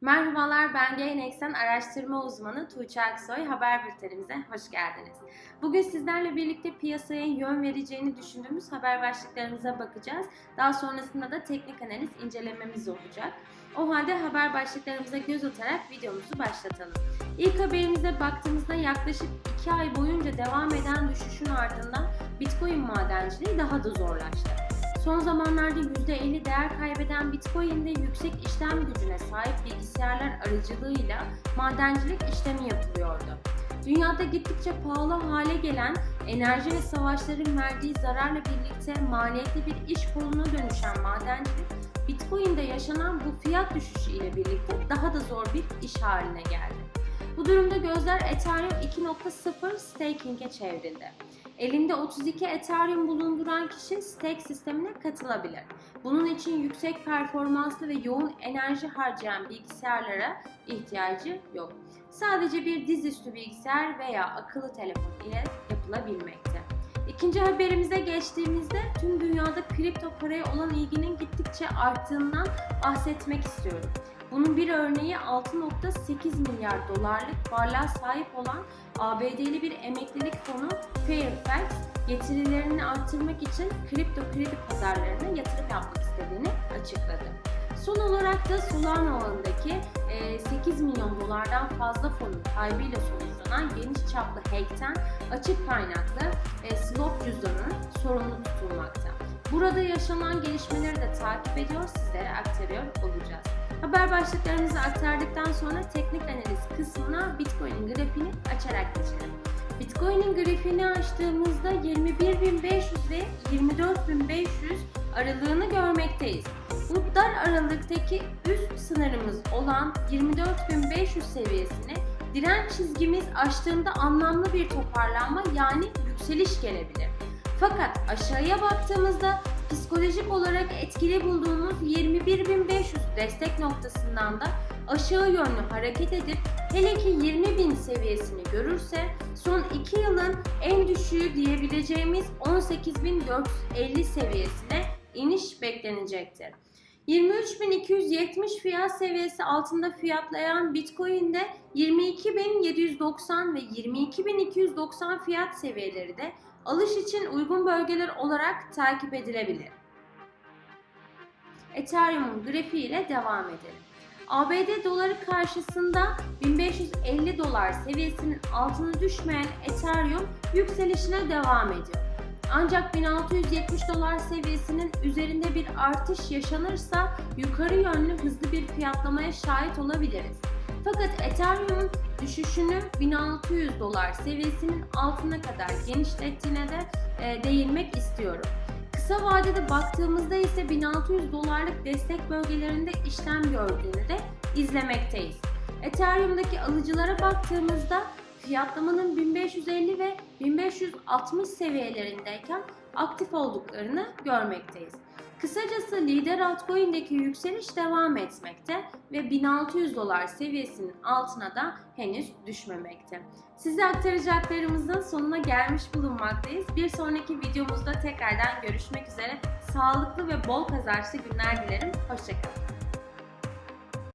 Merhabalar, ben GainX'ten araştırma uzmanı Tuğçe Aksoy. Haber bültenimize hoş geldiniz. Bugün sizlerle birlikte piyasaya yön vereceğini düşündüğümüz haber başlıklarımıza bakacağız. Daha sonrasında da teknik analiz incelememiz olacak. O halde haber başlıklarımıza göz atarak videomuzu başlatalım. İlk haberimize baktığımızda yaklaşık 2 ay boyunca devam eden düşüşün ardından Bitcoin madenciliği daha da zorlaştı. Son zamanlarda %50 değer kaybeden Bitcoin'de yüksek işlem gücüne sahip bilgisayarlar aracılığıyla madencilik işlemi yapılıyordu. Dünyada gittikçe pahalı hale gelen enerji ve savaşların verdiği zararla birlikte maliyetli bir iş koluna dönüşen madencilik, Bitcoin'de yaşanan bu fiyat düşüşü ile birlikte daha da zor bir iş haline geldi. Bu durumda gözler Ethereum 2.0 staking'e çevrildi. Elinde 32 Ethereum bulunduran kişi stake sistemine katılabilir. Bunun için yüksek performanslı ve yoğun enerji harcayan bilgisayarlara ihtiyacı yok. Sadece bir dizüstü bilgisayar veya akıllı telefon ile yapılabilmekte. İkinci haberimize geçtiğimizde tüm dünyada kripto paraya olan ilginin gittikçe arttığından bahsetmek istiyorum. Bunun bir örneği 6.8 milyar dolarlık varlığa sahip olan ABD'li bir emeklilik fonu Fairfax getirilerini arttırmak için kripto kredi pazarlarına yatırım yapmak istediğini açıkladı. Son olarak da Solana ağındaki 8 milyon dolardan fazla fonun kaybıyla sonuçlanan geniş çaplı hackten açık kaynaklı Slop cüzdanının sorumlu tutulmakta. Burada yaşanan gelişmeleri de takip ediyor, sizlere aktarıyor olacağız. Haber başlıklarımızı aktardıktan sonra teknik analiz kısmına Bitcoin'in grafiğini açarak geçelim. Bitcoin'in grafiğini açtığımızda 21.500 ve 24.500 aralığını görmekteyiz. Bu dar aralıktaki üst sınırımız olan 24.500 seviyesini direnç çizgimiz aştığında anlamlı bir toparlanma yani yükseliş gelebilir. Fakat aşağıya baktığımızda psikolojik olarak etkili bulduğumuz 21.500 destek noktasından da aşağı yönlü hareket edip hele ki 20.000 seviyesini görürse son 2 yılın en düşüğü diyebileceğimiz 18.450 seviyesine iniş beklenecektir. 23.270 fiyat seviyesi altında fiyatlayan Bitcoin'de 22.790 ve 22.290 fiyat seviyeleri de alış için uygun bölgeler olarak takip edilebilir. Ethereum'un grafiği ile devam edelim. ABD doları karşısında 1550 dolar seviyesinin altına düşmeyen Ethereum yükselişine devam ediyor. Ancak 1670 dolar seviyesinin üzerinde bir artış yaşanırsa yukarı yönlü hızlı bir fiyatlamaya şahit olabiliriz. Fakat Ethereum'un düşüşünü 1600 dolar seviyesinin altına kadar genişlettiğine de e, değinmek istiyorum. Kısa vadede baktığımızda ise 1600 dolarlık destek bölgelerinde işlem gördüğünü de izlemekteyiz. Ethereum'daki alıcılara baktığımızda fiyatlamanın 1550 ve 1560 seviyelerindeyken aktif olduklarını görmekteyiz. Kısacası lider altcoin'deki yükseliş devam etmekte ve 1600 dolar seviyesinin altına da henüz düşmemekte. Size aktaracaklarımızın sonuna gelmiş bulunmaktayız. Bir sonraki videomuzda tekrardan görüşmek üzere. Sağlıklı ve bol kazançlı günler dilerim. Hoşçakalın.